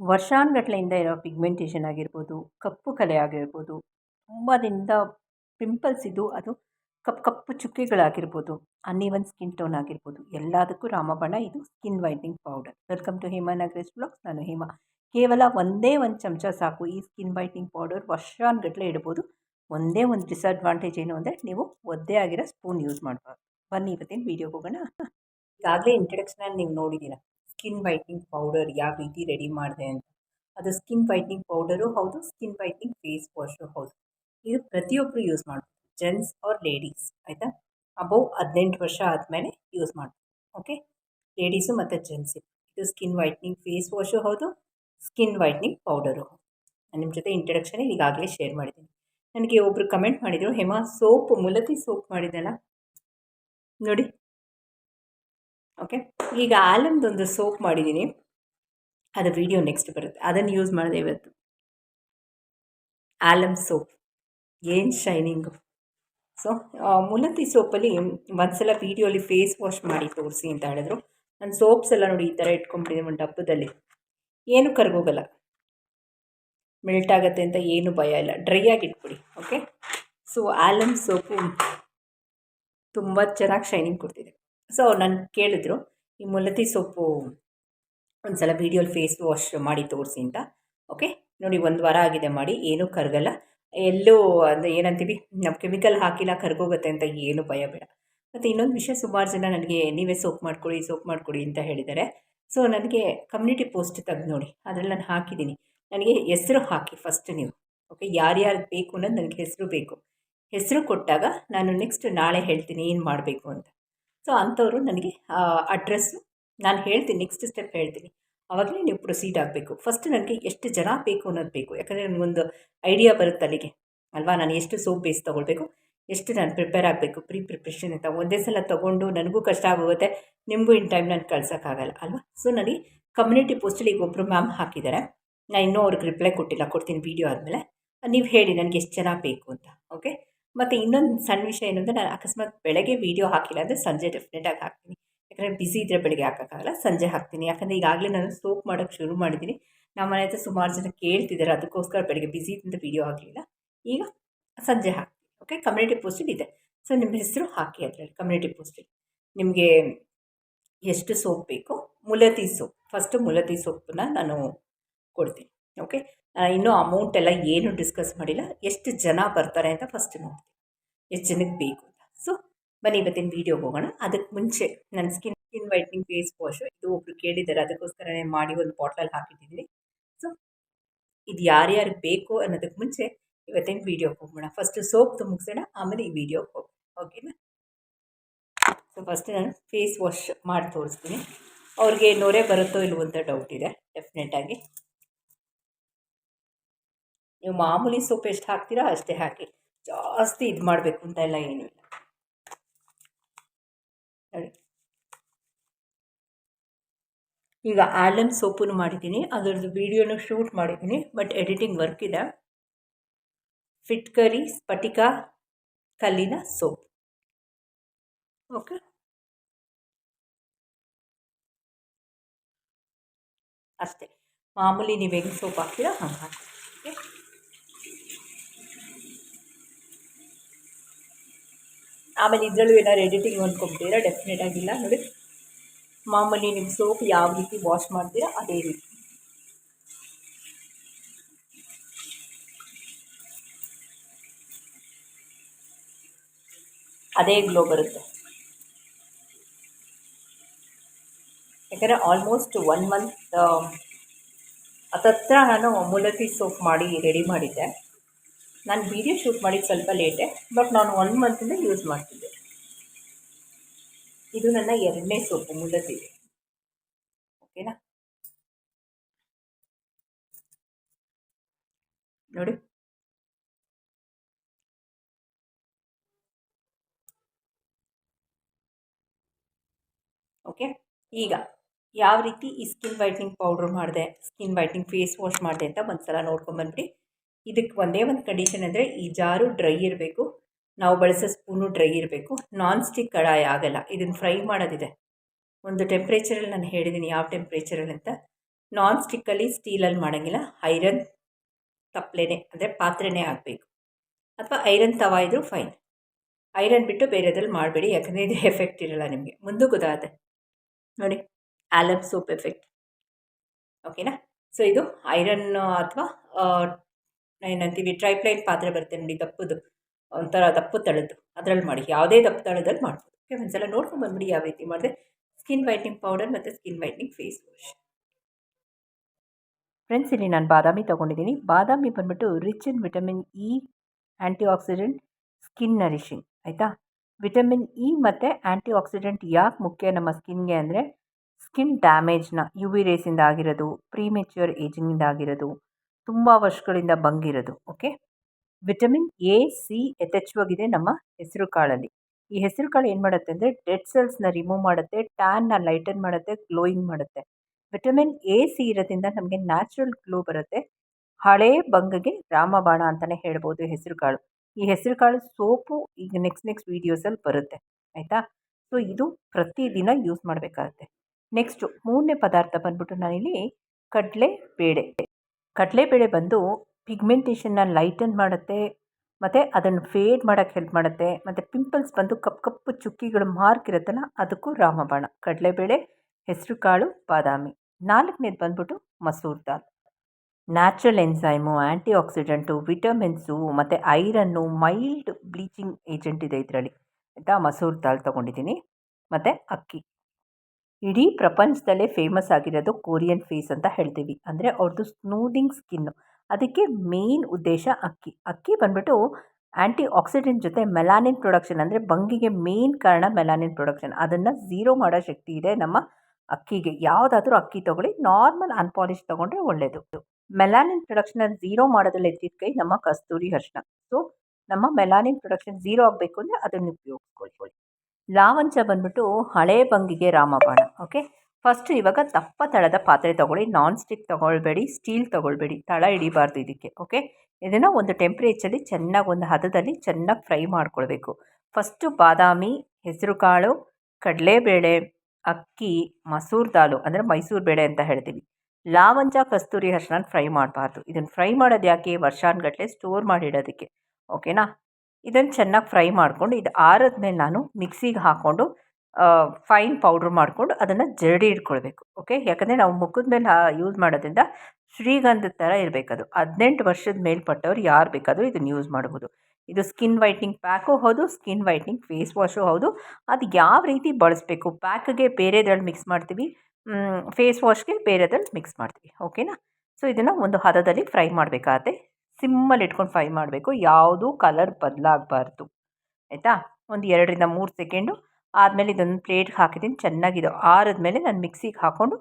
ವರ್ಷಾನುಗಟ್ಲೆಯಿಂದ ಇರೋ ಪಿಗ್ಮೆಂಟೇಷನ್ ಆಗಿರ್ಬೋದು, ಕಪ್ಪು ಕಲೆ ಆಗಿರ್ಬೋದು ತುಂಬ ದಿನದ ಪಿಂಪಲ್ಸ್ ಇದ್ದು ಅದು ಕಪ್ಪು ಕಪ್ಪು ಚುಕ್ಕೆಗಳಾಗಿರ್ಬೋದು ಅನಿವನ್ ಸ್ಕಿನ್ ಟೋನ್ ಆಗಿರ್ಬೋದು, ಎಲ್ಲದಕ್ಕೂ ರಾಮಬಾಣ ಇದು skin whitening powder welcome to Hema Nagaresh blogs ನಾನು ಹೇಮಾ. ಕೇವಲ ಒಂದೇ ಒಂದು ಚಮಚ ಸಾಕು ಈ ಸ್ಕಿನ್ ವೈಟ್ನಿಂಗ್ ಪೌಡರ್ ವರ್ಷಾನುಗಟ್ಲೆ ಇಡ್ಬೋದು. ಒಂದೇ ಒಂದು ಡಿಸ್ಅಡ್ವಾಂಟೇಜ್ ಏನು ಅಂದರೆ ನೀವು ಒದ್ದೆ ಆಗಿರೋ ಸ್ಪೂನ್ ಯೂಸ್ ಮಾಡಬಾರ್ದು. ಬನ್ನಿ ಇವತ್ತಿನ ವೀಡಿಯೋಗೆ ಹೋಗೋಣ. ಈಗಾಗಲೇ ಇಂಟ್ರಡಕ್ಷನಲ್ಲಿ ನೀವು ನೋಡಿದ್ದೀರ? ಸ್ಕಿನ್ ವೈಟ್ನಿಂಗ್ ಪೌಡರ್ ಯಾವ ರೀತಿ ರೆಡಿ ಮಾಡಿದೆ ಅಂತ. ಅದು ಸ್ಕಿನ್ ವೈಟ್ನಿಂಗ್ ಪೌಡರು ಹೌದು ಸ್ಕಿನ್ ವೈಟ್ನಿಂಗ್ ಫೇಸ್ ವಾಶು ಹೌದು. ಇದು ಪ್ರತಿಯೊಬ್ಬರು ಯೂಸ್ ಮಾಡ್ಬೋದು ಜೆಂಟ್ಸ್ ಆರ್ ಲೇಡೀಸ್ ಆಯಿತಾ? ಅಬೌವ್ ಹದಿನೆಂಟು ವರ್ಷ ಆದಮೇಲೆ ಯೂಸ್ ಮಾಡ್ಬೋದು ಓಕೆ ಲೇಡೀಸು ಮತ್ತು ಜೆಂಟ್ಸ್ ಇದು ಸ್ಕಿನ್ ವೈಟ್ನಿಂಗ್ ಫೇಸ್ ವಾಶು ಹೌದು ಸ್ಕಿನ್ ವೈಟ್ನಿಂಗ್ ಪೌಡರು ಹೌದು. ನಾನು ನಿಮ್ಮ ಜೊತೆ ಇಂಟ್ರಡಕ್ಷನ್ ಈಗಾಗಲೇ ಶೇರ್ ಮಾಡಿದ್ದೀನಿ. ನನಗೆ ಒಬ್ಬರು ಕಮೆಂಟ್ ಮಾಡಿದರು, ಹೇಮಾ ಸೋಪ್ ಮುಲತಿ ಸೋಪ್ ಮಾಡಿದ್ದೆಲ್ಲ ನೋಡಿ. ಓಕೆ ಈಗ ಆಲಂದೊಂದು ಸೋಪ್ ಮಾಡಿದ್ದೀನಿ ಅದು ವಿಡಿಯೋ ನೆಕ್ಸ್ಟ್ ಬರುತ್ತೆ. ಅದನ್ನು ಯೂಸ್ ಮಾಡಿದೆ ಇವತ್ತು. Alum soap. ಏನು ಶೈನಿಂಗು ಸೊ ಮುಲತಿ ಸೋಪಲ್ಲಿ ಒಂದ್ಸಲ ವೀಡಿಯೋಲಿ ಫೇಸ್ ವಾಶ್ ಮಾಡಿ ತೋರಿಸಿ ಅಂತ ಹೇಳಿದ್ರು. ನಾನು ಸೋಪ್ಸ್ ಎಲ್ಲ ನೋಡಿ ಈ ಥರ ಇಟ್ಕೊಂಡ್ಬಿಟ್ಟಿದ್ದೀನಿ ಒಂದು ಡಬ್ಬದಲ್ಲಿ. ಏನು ಕರ್ಗೋಗಲ್ಲ. ಮೆಲ್ಟ್ ಆಗುತ್ತೆ ಅಂತ ಏನು ಭಯ ಇಲ್ಲ. ಡ್ರೈ ಆಗಿ ಇಟ್ಬಿಡಿ. ಓಕೆ ಸೊ ಆಲಮ್ ಸೋಪು ತುಂಬ ಚೆನ್ನಾಗಿ ಶೈನಿಂಗ್ ಕೊಡ್ತಿದೆ. ಸೊ ನಾನು ಕೇಳಿದ್ರು, ಈ ಮುಲತಿ ಸೊಪ್ಪು ಒಂದು ಸಲ ವೀಡಿಯೋಲಿ ಫೇಸ್ ವಾಶ್ ಮಾಡಿ ತೋರಿಸಿ ಅಂತ. ಓಕೆ ನೋಡಿ, ಒಂದು ವಾರ ಆಗಿದೆ ಮಾಡಿ, ಏನೂ ಕರಗಲ್ಲ. ಎಲ್ಲೂ ಅಂದರೆ ಏನಂತೀವಿ ನಾವು ಕೆಮಿಕಲ್ ಹಾಕಿಲ್ಲ, ಕರ್ಗೋಗುತ್ತೆ ಅಂತ ಏನು ಭಯ ಬೇಡ. ಮತ್ತು ಇನ್ನೊಂದು ವಿಷಯ, ಸುಮಾರು ಜನ ನನಗೆ, ನೀವೇ ಸೋಪ್ ಮಾಡಿಕೊಡಿ ಸೋಪ್ ಮಾಡಿಕೊಡಿ ಅಂತ ಹೇಳಿದ್ದಾರೆ. ಸೊ ನನಗೆ ಕಮ್ಯುನಿಟಿ ಪೋಸ್ಟ್ ತೆಗ್ದು ನೋಡಿ, ಅದರಲ್ಲಿ ನಾನು ಹಾಕಿದ್ದೀನಿ. ನನಗೆ ಹೆಸರು ಹಾಕಿ ಫಸ್ಟ್ ನೀವು. ಓಕೆ ಯಾರ್ಯಾರು ಬೇಕು ಅನ್ನೋದು ನನಗೆ ಹೆಸರು ಬೇಕು. ಹೆಸರು ಕೊಟ್ಟಾಗ ನಾನು ನೆಕ್ಸ್ಟ್ ನಾಳೆ ಹೇಳ್ತೀನಿ, ಏನು ಮಾಡಬೇಕು ಅಂತ. ಸೊ ಅಂಥವರು ನನಗೆ ಅಡ್ರೆಸ್ಸು ನಾನು ಹೇಳ್ತೀನಿ ನೆಕ್ಸ್ಟ್ ಸ್ಟೆಪ್ ಹೇಳ್ತೀನಿ. ಅವಾಗಲೇ ನೀವು ಪ್ರೊಸೀಡ್ ಆಗಬೇಕು. ಫಸ್ಟ್ ನನಗೆ ಎಷ್ಟು ಜನ ಬೇಕು ಅನ್ನೋದು ಬೇಕು. ಯಾಕಂದರೆ ನನಗೊಂದು ಐಡಿಯಾ ಬರುತ್ತೆ ಅಲ್ಲಿಗೆ. ಅಲ್ವಾ? ನಾನು ಎಷ್ಟು ಸೋಪ್ ಬೇಸ್ ತೊಗೊಳ್ಬೇಕು? ಎಷ್ಟು ನಾನು ಪ್ರಿಪೇರ್ ಆಗಬೇಕು? ಪ್ರೀ ಪ್ರಿಪ್ರೇಷನ್ ಅಂತ ಒಂದೇ ಸಲ ತೊಗೊಂಡು ನನಗೂ ಕಷ್ಟ ಆಗೋಗುತ್ತೆ. ನಿಮಗೂ ಇನ್ ಟೈಮ್ ನಾನು ಕಳ್ಸೋಕ್ಕಾಗಲ್ಲ. ಅಲ್ವಾ? ಸೊ ನನಗೆ ಕಮ್ಯುನಿಟಿ ಪೋಸ್ಟಲ್ಲಿ ಈಗ ಒಬ್ಬರು ಮ್ಯಾಮ್ ಹಾಕಿದ್ದಾರೆ. ನಾನು ಇನ್ನೂ ಅವ್ರಿಗೆ ರಿಪ್ಲೈ ಕೊಟ್ಟಿಲ್ಲ. ಕೊಡ್ತೀನಿ ವೀಡಿಯೋ ಆದಮೇಲೆ. ನೀವು ಹೇಳಿ ನನಗೆ ಎಷ್ಟು ಜನ ಬೇಕು ಅಂತ. ಓಕೆ ಮತ್ತು ಇನ್ನೊಂದು ಸಣ್ಣ ವಿಷಯ ಏನು ನಾನು ಅಕಸ್ಮಾತ್ ಬೆಳಗ್ಗೆ ವೀಡಿಯೋ ಹಾಕಿಲ್ಲ ಅಂದರೆ ಸಂಜೆ ಡೆಫಿನೆಟಾಗಿ ಹಾಕ್ತೀನಿ. ಯಾಕಂದರೆ ಬಿಸಿ ಇದ್ದರೆ ಬೆಳಗ್ಗೆ ಹಾಕೋಕ್ಕಾಗಲ್ಲ, ಸಂಜೆ ಹಾಕ್ತೀನಿ. ಯಾಕಂದರೆ ಈಗಾಗಲೇ ನಾನು ಸೋಪ್ ಮಾಡೋಕ್ಕೆ ಶುರು ಮಾಡಿದ್ದೀನಿ ನಮ್ಮ ಮನೆ ಹತ್ರ ಸುಮಾರು ಜನ ಕೇಳ್ತಿದ್ದಾರೆ ಅದಕ್ಕೋಸ್ಕರ ಬೆಳಗ್ಗೆ ಬಿಸಿ ಇದ್ದಂತ ವೀಡಿಯೋ ಹಾಕಲಿಲ್ಲ. ಈಗ ಸಂಜೆ ಹಾಕ್ತೀನಿ ಓಕೆ ಕಮ್ಯುನಿಟಿ ಪೋಸ್ಟಲ್ಲಿ ಇದೆ. ಸೊ ನಿಮ್ಮ ಹೆಸರು ಹಾಕಿ ಅದರಲ್ಲಿ ಕಮ್ಯುನಿಟಿ ಪೋಸ್ಟಲ್ಲಿ ನಿಮಗೆ ಎಷ್ಟು ಸೋಪ್ ಬೇಕು, ಮುಲತಿ ಸೋಪ್ ಫಸ್ಟು ಮುಲತಿ ಸೋಪನ್ನ ನಾನು ಕೊಡ್ತೀನಿ ಓಕೆ ಇನ್ನೂ ಅಮೌಂಟ್ ಎಲ್ಲ ಏನು ಡಿಸ್ಕಸ್ ಮಾಡಿಲ್ಲ. ಎಷ್ಟು ಜನ ಬರ್ತಾರೆ ಅಂತ ಫಸ್ಟ್ ನೋಡ್ತೀನಿ. ಎಷ್ಟು ಜನಕ್ಕೆ ಬೇಕು ಅಂತ. ಸೊ ಬನ್ನಿ ಇವತ್ತಿನ ವೀಡಿಯೋಗೆ ಹೋಗೋಣ. ಅದಕ್ಕೆ ಮುಂಚೆ ನನ್ನ skin skin whitening face wash ಇದು ಒಬ್ರು ಕೇಳಿದ್ದಾರೆ. ಅದಕ್ಕೋಸ್ಕರನೇ ಮಾಡಿ ಒಂದು ಬಾಟ್ಲಲ್ಲಿ ಹಾಕಿದ್ದೀನಿ ಸೊ ಇದು ಯಾರ್ಯಾರು ಬೇಕು ಅನ್ನೋದಕ್ಕೆ ಮುಂಚೆ ಇವತ್ತಿನ ವೀಡಿಯೋಗೆ ಹೋಗೋಣ. ಫಸ್ಟ್ ಸೋಪ್ ತುಂಬಿಸೋಣ ಆಮೇಲೆ ಈ ವೀಡಿಯೋಗೆ ಹೋಗೋಣ. ಓಕೆನಾ ಸೊ ಫಸ್ಟ್ ನಾನು ಫೇಸ್ ವಾಶ್ ಮಾಡಿ ತೋರಿಸ್ತೀನಿ. ಅವ್ರಿಗೆ ನೊರೆ ಬರುತ್ತೋ ಇಲ್ವೋ ಅಂತ ಡೌಟ್ ಇದೆ. ಡೆಫಿನೆಟಾಗಿ ನೀವು ಮಾಮೂಲಿ ಸೋಪ್ ಎಷ್ಟು ಹಾಕ್ತೀರಾ ಅಷ್ಟೇ ಹಾಕಿ. ಜಾಸ್ತಿ ಇದು ಮಾಡಬೇಕು ಅಂತ ಎಲ್ಲ ಏನೂ ಇಲ್ಲ ಈಗ ಆಲಮ್ ಸೋಪನ್ನು ಮಾಡಿದ್ದೀನಿ. ಅದರದ್ದು ವೀಡಿಯೋನು ಶೂಟ್ ಮಾಡಿದ್ದೀನಿ. ಬಟ್ ಎಡಿಟಿಂಗ್ ವರ್ಕ್ ಇದೆ. ಫಿಟ್ಕರಿ ಸ್ಫಟಿಕ ಕಲ್ಲಿನ ಸೋಪ್. ಓಕೆ. ಅಷ್ಟೇ. ಮಾಮೂಲಿ ನೀವು ಹೆಂಗೆ ಸೋಪ್ ಹಾಕ್ತೀರಾ ಹಂಗೆ ಹಾಕಿ ಓಕೆ. ಆಮೇಲೆ ಇದರಲ್ಲೂ ಏನಾದ್ರು ಎಡಿಟಿಂಗ್ ಅಂದ್ಕೊಂಬಿಟ್ಟಿರಾ ಡೆಫಿನೆಟ್ ಆಗಿಲ್ಲ. ನೋಡಿ. ಮಾಮೂಲಿ ನಿಮ್ಮ ಸೋಪ್ ಯಾವ ರೀತಿ ವಾಶ್ ಮಾಡ್ತೀರಾ? ಅದೇ ರೀತಿ. ಅದೇ ಗ್ಲೋ ಬರುತ್ತೆ. ಯಾಕಂದರೆ ಆಲ್ಮೋಸ್ಟ್ ಒನ್ ಮಂತ್ ಹತ್ತತ್ರ ನಾನು ಮುಲತಿ ಸೋಪ್ ಮಾಡಿ ರೆಡಿ ಮಾಡಿದ್ದೆ. ನಾನು ವಿಡಿಯೋ ಶೂಟ್ ಮಾಡಿದ್ದು ಸ್ವಲ್ಪ ಲೇಟೆ ಬಟ್ ನಾನು ಒನ್ ಮಂತಿಂದ ಯೂಸ್ ಮಾಡ್ತಿದ್ದೆ. ಇದು ನನ್ನ ಎರಡನೇ ಸೋಪು ಮುಲ್ಲತ್ತಿದೆ ಓಕೆನಾ ನೋಡಿ. ಓಕೆ ಈಗ ಯಾವ ರೀತಿ ಈ ಸ್ಕಿನ್ ವೈಟ್ನಿಂಗ್ ಪೌಡ್ರ್ ಮಾಡಿದೆ ಸ್ಕಿನ್ ವೈಟ್ನಿಂಗ್ ಫೇಸ್ ವಾಶ್ ಮಾಡಿದೆ ಅಂತ ಒಂದು ಸಲ ನೋಡ್ಕೊಂಬಂದ್ಬಿಡಿ ಇದಕ್ಕೆ ಒಂದೇ ಒಂದು ಕಂಡೀಷನ್ ಅಂದರೆ ಈ ಜಾರು ಡ್ರೈ ಇರಬೇಕು. ನಾವು ಬಳಸೋ ಸ್ಪೂನು ಡ್ರೈ ಇರಬೇಕು. ನಾನ್ ಸ್ಟಿಕ್ ಕಡಾಯ ಆಗಲ್ಲ. ಇದನ್ನು ಫ್ರೈ ಮಾಡೋದಿದೆ. ಒಂದು ಟೆಂಪ್ರೇಚರಲ್ಲಿ ನಾನು ಹೇಳಿದ್ದೀನಿ ಯಾವ ಟೆಂಪ್ರೇಚರಲ್ಲಿ ಅಂತ. ನಾನ್ ಸ್ಟಿಕ್ಕಲ್ಲಿ ಸ್ಟೀಲಲ್ಲಿ ಮಾಡೋಂಗಿಲ್ಲ. ಐರನ್ ತಪ್ಪಲೆನೇ ಅಂದರೆ ಪಾತ್ರೆನೇ ಆಗಬೇಕು. ಅಥವಾ ಐರನ್ ತವ ಇದ್ದರೂ ಫೈನ್ ಐರನ್ ಬಿಟ್ಟು ಬೇರೆದ್ರಲ್ಲಿ ಮಾಡಬೇಡಿ. ಯಾಕಂದರೆ ಇದು ಎಫೆಕ್ಟ್ ಇರಲ್ಲ ನಿಮಗೆ. ಮುಂದಕ್ಕೂ ಗೊತ್ತಾಗುತ್ತೆ ನೋಡಿ ಆಲಮ್ ಸೋಪ್ ಎಫೆಕ್ಟ್ ಓಕೆನಾ ಸೊ ಇದು ಐರನ್ ಅಥವಾ ಏನಂತೀವಿ ಟ್ರೈಪ್ಲೈನ್ ಪಾತ್ರೆ ಬರುತ್ತೆ ನೋಡಿ ದಪ್ಪದು. ಒಂಥರ ದಪ್ಪು ತಳದ್ದು ಅದರಲ್ಲಿ ಮಾಡಿ, ಯಾವುದೇ ದಪ್ಪ ತಳದಲ್ಲಿ ಮಾಡ್ಬೋದು. ಓಕೆ ಒಂದ್ಸಲ ನೋಡ್ಕೊಂಡು ಬಂದ್ಬಿಡಿ ಯಾವ ರೀತಿ ಮಾಡಿದೆ ಸ್ಕಿನ್ ವೈಟ್ನಿಂಗ್ ಪೌಡರ್ ಮತ್ತು skin whitening face wash friends ಇಲ್ಲಿ ನಾನು ಬಾದಾಮಿ ತೊಗೊಂಡಿದ್ದೀನಿ. ಬಾದಾಮಿ ಬಂದ್ಬಿಟ್ಟು rich in vitamin E antioxidant skin nourishing ಆಯಿತಾ? ವಿಟಮಿನ್ ಇ ಮತ್ತು ಆ್ಯಂಟಿ ಆಕ್ಸಿಡೆಂಟ್ ಯಾಕೆ ಮುಖ್ಯ ನಮ್ಮ ಸ್ಕಿನ್ಗೆ ಅಂದರೆ ಸ್ಕಿನ್ ಡ್ಯಾಮೇಜ್ನ ಯು ವಿ ರೇಸಿಂದ ಆಗಿರೋದು ಪ್ರೀಮೆಚ್ಯೂರ್ ಏಜಿಂಗಿಂದ ಆಗಿರೋದು. ತುಂಬ ವರ್ಷಗಳಿಂದ ಬಂಗಿರೋದು, ಓಕೆ? ವಿಟಮಿನ್ ಎ, ಸಿ ಯಥೇಚ್ಛವಾಗಿದೆ ನಮ್ಮ ಹೆಸರು ಕಾಳಲ್ಲಿ. ಈ ಹೆಸರು ಕಾಳು ಏನು ಮಾಡುತ್ತೆ ಅಂದರೆ ಡೆಡ್ ಸೆಲ್ಸ್ನ ರಿಮೂವ್ ಮಾಡುತ್ತೆ ಟ್ಯಾನ್ನ ಲೈಟನ್ ಮಾಡುತ್ತೆ, ಗ್ಲೋಯಿಂಗ್ ಮಾಡುತ್ತೆ. ವಿಟಮಿನ್ ಎ, ಸಿ ಇರೋದ್ರಿಂದ ನಮಗೆ ನ್ಯಾಚುರಲ್ ಗ್ಲೋ ಬರುತ್ತೆ. ಹಳೇ ಬಂಗಗೆ ರಾಮಬಾಣ ಅಂತಲೇ ಹೇಳ್ಬೋದು ಹೆಸರುಕಾಳು ಈ ಹೆಸರು ಕಾಳು ಸೋಪು ಈಗ ನೆಕ್ಸ್ಟ್ ನೆಕ್ಸ್ಟ್ ವೀಡಿಯೋಸಲ್ಲಿ ಬರುತ್ತೆ, ಆಯಿತಾ? ಸೊ, ಇದು ಪ್ರತಿದಿನ ಯೂಸ್ ಮಾಡಬೇಕಾಗುತ್ತೆ. ನೆಕ್ಸ್ಟು ಮೂರನೇ ಪದಾರ್ಥ ಬಂದ್ಬಿಟ್ಟು ನಾನಿಲ್ಲಿ ಕಡಲೆ ಬೇಳೆ ಕಡಲೆಬೇಳೆ ಬಂದು ಪಿಗ್ಮೆಂಟೇಷನ್ನ ಲೈಟನ್ ಮಾಡುತ್ತೆ, ಮತ್ತು ಅದನ್ನು ಫೇಡ್ ಮಾಡೋಕ್ಕೆ ಹೆಲ್ಪ್ ಮಾಡುತ್ತೆ, ಮತ್ತು ಪಿಂಪಲ್ಸ್ ಬಂದು ಕಪ್ಪು ಕಪ್ಪು ಚುಕ್ಕಿಗಳು ಮಾರ್ಕ್ ಇರುತ್ತಲ್ಲ ಅದಕ್ಕೂ ರಾಮಬಾಣ, ಕಡಲೆಬೇಳೆ ಹೆಸರು ಕಾಳು ಬಾದಾಮಿ. ನಾಲ್ಕನೇದು ಬಂದ್ಬಿಟ್ಟು ಮಸೂರ್ ದಾಲ್. Natural enzyme antioxidant vitamins ಮತ್ತು ಐರನ್ನು ಮೈಲ್ಡ್ ಬ್ಲೀಚಿಂಗ್ ಏಜೆಂಟ್ ಇದೆ ಇದರಲ್ಲಿ. ಆಯಿತಾ? ಮಸೂರ್ ದಾಲ್ ತೊಗೊಂಡಿದ್ದೀನಿ. ಮತ್ತು ಅಕ್ಕಿ. ಇಡೀ ಪ್ರಪಂಚದಲ್ಲೇ ಫೇಮಸ್ ಆಗಿರೋದು ಕೊರಿಯನ್ ಫೇಸ್ ಅಂತ ಹೇಳ್ತೀವಿ. ಅಂದರೆ ಅವ್ರದ್ದು ಸ್ಮೂದಿಂಗ್ ಸ್ಕಿನ್ನು ಅದಕ್ಕೆ ಮೇನ್ ಉದ್ದೇಶ ಅಕ್ಕಿ. ಅಕ್ಕಿ ಬಂದ್ಬಿಟ್ಟು ಆ್ಯಂಟಿ ಆಕ್ಸಿಡೆಂಟ್ ಜೊತೆ ಮೆಲಾನಿನ್ ಪ್ರೊಡಕ್ಷನ್ ಅಂದರೆ ಬಂಗಿಗೆ ಮೇನ್ ಕಾರಣ ಮೆಲಾನಿನ್ ಪ್ರೊಡಕ್ಷನ್ ಅದನ್ನು ಝೀರೋ ಮಾಡೋ ಶಕ್ತಿ ಇದೆ ನಮ್ಮ ಅಕ್ಕಿಗೆ. ಯಾವುದಾದ್ರೂ ಅಕ್ಕಿ ತೊಗೊಳ್ಳಿ ನಾರ್ಮಲ್ ಅನ್ಪಾಲಿಶ್ ತೊಗೊಂಡ್ರೆ ಒಳ್ಳೆಯದು ಮೆಲಾನಿನ್ ಪ್ರೊಡಕ್ಷನ್ ಝೀರೋ ಮಾಡೋದ್ರಲ್ಲಿ ಎತ್ತಿದ ಕೈ ನಮ್ಮ ಕಸ್ತೂರಿ ಹರ್ಷಣ ಸೊ ನಮ್ಮ ಮೆಲಾನಿನ್ ಪ್ರೊಡಕ್ಷನ್ ಝೀರೋ ಆಗಬೇಕು ಅಂದರೆ ಅದನ್ನು ಉಪಯೋಗಿಸ್ಕೊಳ್ಳಿ ಲಾವಂಚ ಬಂದ್ಬಿಟ್ಟು ಹಳೆ ಬಂಗಿಗೆ ರಾಮಬಾಣ ಓಕೆ ಫಸ್ಟ್ ಇವಾಗ ದಪ್ಪ ತಳದ ಪಾತ್ರೆ ತೊಗೊಳ್ಳಿ ನಾನ್ ಸ್ಟಿಕ್ ತೊಗೊಳ್ಬೇಡಿ ಸ್ಟೀಲ್ ತೊಗೊಳ್ಬೇಡಿ, ತಳ ಹಿಡಿಬಾರ್ದು ಇದಕ್ಕೆ ಓಕೆ ಇದನ್ನು ಒಂದು ಟೆಂಪ್ರೇಚರಲ್ಲಿ ಚೆನ್ನಾಗಿ ಒಂದು ಹದದಲ್ಲಿ ಚೆನ್ನಾಗಿ ಫ್ರೈ ಮಾಡ್ಕೊಳ್ಬೇಕು. ಫಸ್ಟು ಬಾದಾಮಿ, ಹೆಸರುಕಾಳು, ಕಡಲೆಬೇಳೆ, ಅಕ್ಕಿ, ಮಸೂರ್ ದಾಲು, ಅಂದರೆ ಮೈಸೂರು ಬೇಳೆ ಅಂತ ಹೇಳ್ತೀವಿ. ಲಾವಂಚ ಕಸ್ತೂರಿ ಅರ್ಶಿನ ಫ್ರೈ ಮಾಡಬಾರ್ದು. ಇದನ್ನು ಫ್ರೈ ಮಾಡೋದು ಯಾಕೆ? ವರ್ಷಾನುಗಟ್ಟಲೆ ಸ್ಟೋರ್ ಮಾಡಿಡೋದಕ್ಕೆ ಓಕೆನಾ ಇದನ್ನು ಚೆನ್ನಾಗಿ ಫ್ರೈ ಮಾಡಿಕೊಂಡು ಇದು ಆರದ್ಮೇಲೆ ನಾನು ಮಿಕ್ಸಿಗೆ ಹಾಕ್ಕೊಂಡು ಫೈನ್ ಪೌಡ್ರ್ ಮಾಡಿಕೊಂಡು ಅದನ್ನು ಜರಡಿ ಇಟ್ಕೊಳ್ಬೇಕು, ಓಕೆ? ಯಾಕಂದರೆ ನಾವು ಮುಖದ ಮೇಲೆ ಯೂಸ್ ಮಾಡೋದ್ರಿಂದ ಶ್ರೀಗಂಧದ ಥರ ಇರಬೇಕದು ಹದಿನೆಂಟು ವರ್ಷದ ಮೇಲ್ಪಟ್ಟವ್ರು ಯಾರು ಬೇಕಾದರೂ ಇದನ್ನು ಯೂಸ್ ಮಾಡ್ಬೋದು. ಇದು ಸ್ಕಿನ್ ವೈಟ್ನಿಂಗ್ ಪ್ಯಾಕು ಹೌದು, ಸ್ಕಿನ್ ವೈಟ್ನಿಂಗ್ ಫೇಸ್ ವಾಶು ಹೌದು. ಅದು ಯಾವ ರೀತಿ ಬಳಸಬೇಕು? ಪ್ಯಾಕ್ಗೆ ಬೇರೆದ್ರಲ್ಲಿ ಮಿಕ್ಸ್ ಮಾಡ್ತೀವಿ ಫೇಸ್ ವಾಶ್ಗೆ ಬೇರೆದ್ರಲ್ಲಿ ಮಿಕ್ಸ್ ಮಾಡ್ತೀವಿ, ಓಕೆನಾ? ಸೊ, ಇದನ್ನು ಒಂದು ಹದದಲ್ಲಿ ಫ್ರೈ ಮಾಡಬೇಕಾಗತ್ತೆ. ಸಿಮ್ಮಲ್ಲಿ ಇಟ್ಕೊಂಡು ಫ್ರೈ ಮಾಡಬೇಕು. ಯಾವುದೂ ಕಲರ್ ಬದಲಾಗಬಾರ್ದು. ಆಯಿತಾ? ಒಂದು ಎರಡರಿಂದ ಮೂರು ಸೆಕೆಂಡು. ಆದಮೇಲೆ ಇದೊಂದು ಪ್ಲೇಟ್ಗೆ ಹಾಕಿದ್ದೀನಿ. ಚೆನ್ನಾಗಿದು ಆರಿದ್ಮೇಲೆ ನಾನು ಮಿಕ್ಸಿಗೆ ಹಾಕ್ಕೊಂಡು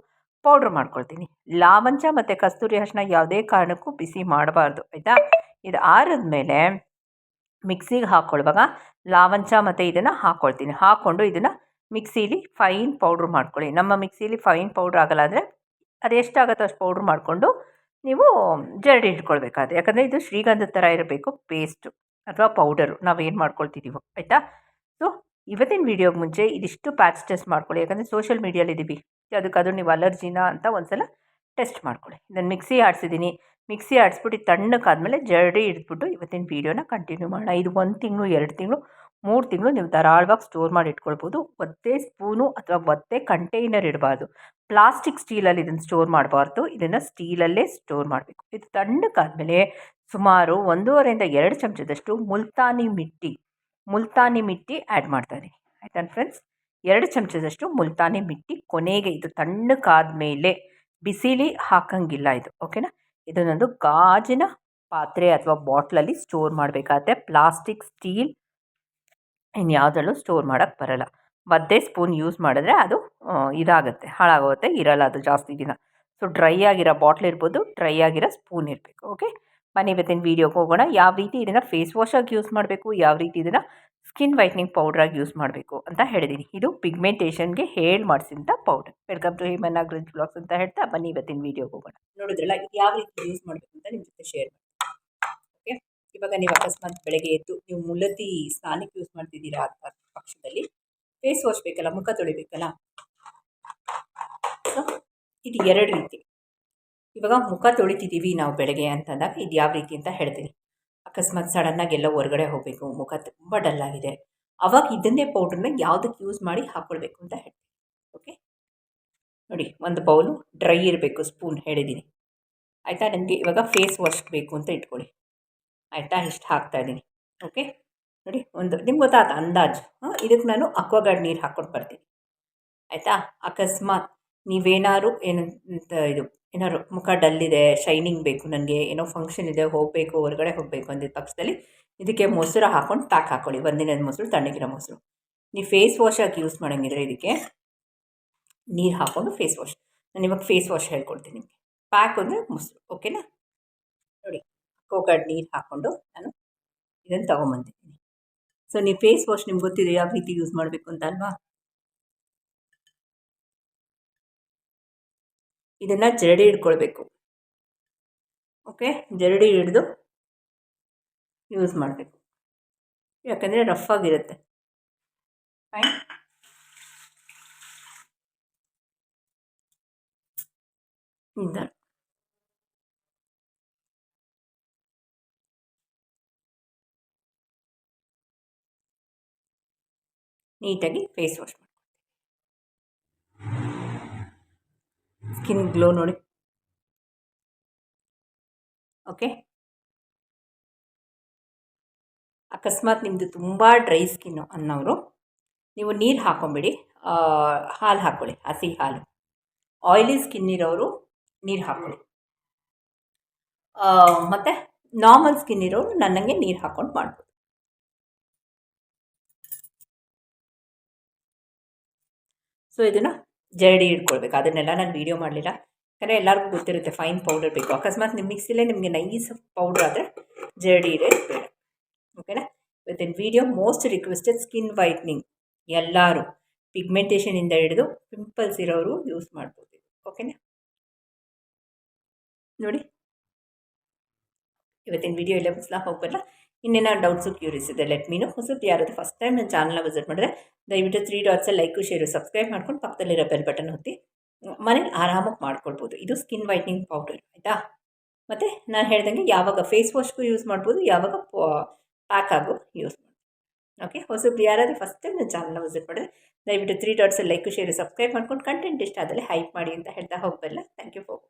ಪೌಡ್ರ್ ಮಾಡ್ಕೊಳ್ತೀನಿ. ಲಾವಂಚ ಮತ್ತು ಕಸ್ತೂರಿ ಅರಿಶಿನ ಯಾವುದೇ ಕಾರಣಕ್ಕೂ ಬಿಸಿ ಮಾಡಬಾರ್ದು. ಆಯಿತಾ? ಇದು ಆರಿದ್ಮೇಲೆ ಮಿಕ್ಸಿಗೆ ಹಾಕ್ಕೊಳ್ಳುವಾಗ ಲಾವಂಚ ಮತ್ತು ಇದನ್ನು ಹಾಕ್ಕೊಳ್ತೀನಿ. ಹಾಕ್ಕೊಂಡು ಇದನ್ನು ಮಿಕ್ಸೀಲಿ ಫೈನ್ ಪೌಡ್ರ್ ಮಾಡ್ಕೊಳ್ಳಿ. ನಮ್ಮ ಮಿಕ್ಸೀಲಿ ಫೈನ್ ಪೌಡ್ರ್ ಆಗಲ್ಲ ಅಂದರೆ ಅದು ಎಷ್ಟಾಗುತ್ತೋ ಅಷ್ಟು ಪೌಡ್ರ್ ಮಾಡಿಕೊಂಡು ನೀವು ಜರಡಿ ಇಟ್ಕೊಳ್ಬೇಕಾದ್ರೆ. ಯಾಕಂದರೆ ಇದು ಶ್ರೀಗಂಧದ ಥರ ಇರಬೇಕು, ಪೇಸ್ಟು ಅಥವಾ ಪೌಡರು. ನಾವೇನು ಮಾಡ್ಕೊಳ್ತಿದ್ದೀವೋ ಆಯಿತಾ? ಸೊ, ಇವತ್ತಿನ ವೀಡಿಯೋಗೆ ಮುಂಚೆ ಇದಿಷ್ಟು ಪ್ಯಾಚ್ ಟೆಸ್ಟ್ ಮಾಡ್ಕೊಳ್ಳಿ. ಯಾಕಂದರೆ ಸೋಷಿಯಲ್ ಮೀಡಿಯಾಲಿದ್ದೀವಿ ಅದಕ್ಕೆ ಅದು ನೀವು ಅಲರ್ಜಿನ ಅಂತ ಒಂದು ಸಲ ಟೆಸ್ಟ್ ಮಾಡ್ಕೊಳ್ಳಿ. ನಾನು ಮಿಕ್ಸಿ ಆಡಿಸಿದ್ದೀನಿ. ಮಿಕ್ಸಿ ಆಡಿಸ್ಬಿಟ್ಟು ತಣ್ಣಕ್ಕಾದಮೇಲೆ ಜರಡಿ ಇಟ್ಬಿಟ್ಟು ಇವತ್ತಿನ ವೀಡಿಯೋನ ಕಂಟಿನ್ಯೂ ಮಾಡೋಣ. ಇದು ಒಂದು ತಿಂಗಳು, ಎರಡು ತಿಂಗಳು ಮೂರು ತಿಂಗಳು ನೀವು ಧಾರಾಳವಾಗಿ ಸ್ಟೋರ್ ಮಾಡಿ ಇಟ್ಕೊಳ್ಬೋದು ಒದ್ದೆ ಸ್ಪೂನು ಅಥವಾ ಒದ್ದೆ ಕಂಟೈನರ್ ಇಡಬಾರ್ದು. ಪ್ಲಾಸ್ಟಿಕ್ ಸ್ಟೀಲಲ್ಲಿ ಇದನ್ನು ಸ್ಟೋರ್ ಮಾಡಬಾರ್ದು. ಇದನ್ನು ಸ್ಟೀಲಲ್ಲೇ ಸ್ಟೋರ್ ಮಾಡಬೇಕು. ಇದು ತಣ್ಣಕ್ಕಾದಮೇಲೆ ಸುಮಾರು ಒಂದೂವರೆಯಿಂದ ಎರಡು ಚಮಚದಷ್ಟು ಮುಲ್ತಾನಿ ಮಿಟ್ಟಿ ಮುಲ್ತಾನಿ ಮಿಟ್ಟಿ ಆ್ಯಡ್ ಮಾಡ್ತಾ ಇದ್ದೀನಿ ಆಯಿತಾ ಫ್ರೆಂಡ್ಸ್ ಎರಡು ಚಮಚದಷ್ಟು ಮುಲ್ತಾನಿ ಮಿಟ್ಟಿ ಕೊನೆಗೆ ಇದು ತಣ್ಣಗಾದ ಮೇಲೆ ಬಿಸಿಲಿ ಹಾಕಂಗಿಲ್ಲ ಇದು ಓಕೆನಾ ಇದನ್ನೊಂದು ಗಾಜಿನ ಪಾತ್ರೆ ಅಥವಾ ಬಾಟ್ಲಲ್ಲಿ ಸ್ಟೋರ್ ಮಾಡಬೇಕಾದ್ರೆ ಪ್ಲಾಸ್ಟಿಕ್ ಸ್ಟೀಲ್ ಇನ್ಯಾವುದ್ರಲ್ಲೂ ಸ್ಟೋರ್ ಮಾಡೋಕ್ಕೆ ಬರಲ್ಲ. ಒದ್ದೆ ಸ್ಪೂನ್ ಯೂಸ್ ಮಾಡಿದ್ರೆ ಅದು ಇದಾಗುತ್ತೆ ಹಾಳಾಗುತ್ತೆ ಇರಲ್ಲ ಅದು ಜಾಸ್ತಿ ದಿನ. ಸೊ ಡ್ರೈ ಆಗಿರೋ ಬಾಟ್ಲ್ ಇರ್ಬೋದು ಡ್ರೈ ಆಗಿರೋ ಸ್ಪೂನ್ ಇರಬೇಕು ಓಕೆ ಬನ್ನಿ ಇವತ್ತಿನ ವೀಡಿಯೋಗೆ ಹೋಗೋಣ. ಯಾವ ರೀತಿ ಇದನ್ನು ಫೇಸ್ ವಾಶಾಗಿ ಯೂಸ್ ಮಾಡಬೇಕು, ಯಾವ ರೀತಿ ಇದನ್ನು ಸ್ಕಿನ್ ವೈಟ್ನಿಂಗ್ ಪೌಡ್ರಾಗಿ ಯೂಸ್ ಮಾಡಬೇಕು ಅಂತ ಹೇಳಿದ್ದೀನಿ ಇದು ಪಿಗ್ಮೆಂಟೇಷನ್ಗೆ ಹೇಳಿ ಮಾಡಿಸಿದಂಥ ಪೌಡರ್ ವೆಲ್ಕಮ್ ಟು ಹೇಮನ್ ಗ್ರಿಜ್ ಬ್ಲಾಗ್ಸ್ ಅಂತ ಹೇಳ್ತಾ ಬನ್ನಿ ಇವತ್ತಿನ ವೀಡಿಯೋಗೆ ಹೋಗೋಣ. ನೋಡಿದ್ರಲ್ಲ ಇದು ಯಾವ ರೀತಿ ಯೂಸ್ ಮಾಡಬೇಕು ಅಂತ ನಿಮ್ಮ ಜೊತೆ ಶೇರ್ ಓಕೆ ಇವಾಗ ನೀವು ಅಕಸ್ಮಾತ್ ಬೆಳಗ್ಗೆ ಎದ್ದು ನೀವು ಮುಲತಿ ಸ್ನಾನಕ್ಕೆ ಯೂಸ್ ಮಾಡ್ತಿದ್ದೀರಾ ಅಂತ ಪಕ್ಷದಲ್ಲಿ ಫೇಸ್ ವಾಶ್ ಬೇಕಲ್ಲ, ಮುಖ ತೊಳಿಬೇಕಲ್ಲ? ಇದು ಎರಡು ರೀತಿ. ಇವಾಗ ಮುಖ ತೊಳಿತಿದ್ದೀವಿ ನಾವು ಬೆಳಗ್ಗೆ ಅಂತಂದಾಗ ಇದು ಯಾವ ರೀತಿ ಅಂತ ಹೇಳ್ತೀನಿ. ಅಕಸ್ಮಾತ್ ಸಡನ್ನಾಗಿ ಎಲ್ಲ ಹೊರಗಡೆ ಹೋಗಬೇಕು, ಮುಖ ತುಂಬ ಡಲ್ ಆಗಿದೆ. ಅವಾಗ ಇದನ್ನೇ ಪೌಡ್ರನ್ನ ಯಾವುದಕ್ಕೆ ಯೂಸ್ ಮಾಡಿ ಹಾಕ್ಕೊಳ್ಬೇಕು ಅಂತ ಹೇಳ್ತೀನಿ. ಓಕೆ ನೋಡಿ, ಒಂದು ಬೌಲು ಡ್ರೈ ಇರಬೇಕು ಸ್ಪೂನ್ ಹೇಳಿದ್ದೀನಿ. ಆಯಿತಾ? ನನಗೆ ಇವಾಗ ಫೇಸ್ ವಾಶ್ ಬೇಕು ಅಂತ ಇಟ್ಕೊಳ್ಳಿ. ಆಯಿತಾ? ಇಷ್ಟು ಹಾಕ್ತಾಯಿದ್ದೀನಿ ಓಕೆ ನೋಡಿ, ಒಂದು ನಿಮ್ಗೆ ಗೊತ್ತಾತ ಅಂದಾಜು. ಇದಕ್ಕೆ ನಾನು ಅಕ್ವಾಗಾರ್ಡ್ ನೀರು ಹಾಕ್ಕೊಂಡು ಬರ್ತೀನಿ. ಆಯಿತಾ? ಅಕಸ್ಮಾತ್ ನೀವೇನಾದ್ರು ಏನು ಇದು, ಏನಾದ್ರು ಮುಖ ಡಲ್ ಇದೆ, ಶೈನಿಂಗ್ ಬೇಕು, ನನಗೆ ಏನೋ ಫಂಕ್ಷನ್ ಇದೆ, ಹೋಗಬೇಕು, ಹೊರಗಡೆ ಹೋಗಬೇಕು ಅಂದಿದ್ದ ಪಕ್ಷದಲ್ಲಿ ಇದಕ್ಕೆ ಮೊಸರು ಹಾಕ್ಕೊಂಡು ಪ್ಯಾಕ್ ಹಾಕ್ಕೊಳ್ಳಿ ಒಂದಿನದ ಮೊಸರು, ತಣ್ಣಗಿರೋ ಮೊಸರು. ನೀವು ಫೇಸ್ ವಾಶ್ ಆಗಿ ಯೂಸ್ ಮಾಡೋಂಗಿದ್ರೆ ಇದಕ್ಕೆ ನೀರು ಹಾಕ್ಕೊಂಡು ಫೇಸ್ ವಾಶ್ ನಾನು ಇವಾಗ ಫೇಸ್ ವಾಶ್ ಹೇಳ್ಕೊಡ್ತೀನಿ ನಿಮಗೆ. ಪ್ಯಾಕ್ ಅಂದರೆ ಮೊಸರು. ಓಕೆನಾ ಕೋಕಡ್ ನೀರು ಹಾಕ್ಕೊಂಡು ನಾನು ಇದನ್ನು ತೊಗೊಂಬಂದಿದ್ದೀನಿ. ಸೊ ನೀವು ಫೇಸ್ ವಾಶ್ ನಿಮ್ಗೆ ಗೊತ್ತಿದೆ ಯಾವ ರೀತಿ ಯೂಸ್ ಮಾಡಬೇಕು ಅಂತ ಅಲ್ವಾ? ಇದನ್ನು ಜರಡಿ ಹಿಡ್ಕೊಳ್ಬೇಕು ಓಕೆ ಜರಡಿ ಹಿಡಿದು ಯೂಸ್ ಮಾಡಬೇಕು. ಯಾಕಂದರೆ ರಫ್ ಆಗಿರುತ್ತೆ. ಫೈನ್ ನಿಧಾನ ನೀಟಾಗಿ ಫೇಸ್ ವಾಶ್ ಮಾಡಿ ಸ್ಕಿನ್ ಗ್ಲೋ ನೋಡಿ. ಓಕೆ ಅಕಸ್ಮಾತ್ ನಿಮ್ಮದು ತುಂಬ ಡ್ರೈ ಸ್ಕಿನ್ನು ಅನ್ನೋರು ನೀವು ನೀರು ಹಾಕೊಂಬಿಡಿ. ಹಾಲು ಹಾಕ್ಕೊಳ್ಳಿ ಹಸಿ ಹಾಲು. ಆಯಿಲಿ ಸ್ಕಿನ್ ಇರೋರು ನೀರು ಹಾಕ್ಕೊಳ್ಳಿ ಮತ್ತು ನಾರ್ಮಲ್ ಸ್ಕಿನ್ ಇರೋರು ನನ್ನಂಗೆ ನೀರು ಹಾಕ್ಕೊಂಡು ಮಾಡ್ಬೋದು. ಸೊ ಇದನ್ನು ಜರಡಿ ಇಟ್ಕೊಳ್ಬೇಕು. ಅದನ್ನೆಲ್ಲ ನಾನು ವೀಡಿಯೋ ಮಾಡಲಿಲ್ಲ. ಯಾಕಂದರೆ ಎಲ್ಲರಿಗೂ ಗೊತ್ತಿರುತ್ತೆ ಫೈನ್ ಪೌಡರ್ ಬೇಕು. ಅಕಸ್ಮಾತ್ ನಿಮ್ಮ ಮಿಕ್ಸಿಲೇ ನಿಮಗೆ ನೈಸ್ ಪೌಡರ್ ಆದರೆ ಜರಡಿ ಇಡೇ ಬೇಡ. ಓಕೆನಾ within video most requested skin whitening ಎಲ್ಲರೂ ಪಿಗ್ಮೆಂಟೇಷನಿಂದ ಹಿಡಿದು ಪಿಂಪಲ್ಸ್ ಇರೋರು ಯೂಸ್ ಮಾಡ್ಬೋದು. ಓಕೆನಾ ನೋಡಿ. ಇವತ್ತಿನ ವೀಡಿಯೋ ಎಲ್ಲ ಮುಸ್ಲಾ ಹೋಗ್ಬಲ್ಲ ಇನ್ನೇನಾದ್ರು ಡೌಟ್ಸು ಕ್ಯೂರಿಯಸ್ ಇದೆ ಲೆಟ್ ಮೀನು ಹೊಸದು ಯಾರಾದರೂ ಫಸ್ಟ್ ಟೈಮ್ ನನ್ನ ಚಾನಲ್ನ ವಿಸಿಟ್ ಮಾಡಿದ್ರೆ ದಯವಿಟ್ಟು ತ್ರೀ ಡಾಟ್ಸಲ್ಲಿ ಲೈಕು ಶೇರು ಸಬ್ಸ್ಕ್ರೈಬ್ ಮಾಡ್ಕೊಂಡು ಪಕ್ಕದಲ್ಲಿರೋ ಬೆಲ್ ಬಟನ್ ಹೊತ್ತಿ ಮನೇಲಿ ಆರಾಮಾಗಿ ಮಾಡ್ಕೊಳ್ಬೋದು. ಇದು ಸ್ಕಿನ್ ವೈಟ್ನಿಂಗ್ ಪೌಡರ್ ಆಯಿತಾ? ಮತ್ತು ನಾನು ಹೇಳ್ದಂಗೆ ಯಾವಾಗ ಫೇಸ್ ವಾಶ್ಗೂ ಯೂಸ್ ಮಾಡ್ಬೋದು, ಯಾವಾಗ ಪ್ಯಾಕ್ ಆಗೋ ಯೂಸ್ ಮಾಡ್ಬೋದು. ಓಕೆ ಹೊಸಬ್ರು ಯಾರಾದರೂ ಫಸ್ಟ್ ಟೈಮ್ ನನ್ನ ಚಾನಲ್ನ ವಿಸಿಟ್ ಮಾಡಿದ್ರೆ ದಯವಿಟ್ಟು ತ್ರೀ ಡಾಟ್ಸಲ್ಲಿ ಲೈಕು ಶೇರು ಸಬ್ಸ್ಕ್ರೈಬ್ ಮಾಡ್ಕೊಂಡು ಕಂಟೆಂಟ್ ಇಷ್ಟ ಆದಲ್ಲಿ ಹೈಪ್ ಮಾಡಿ ಅಂತ ಹೇಳ್ತಾ ಹೋಗಬಲ್ಲ ಥ್ಯಾಂಕ್ ಯು ಫಾರ್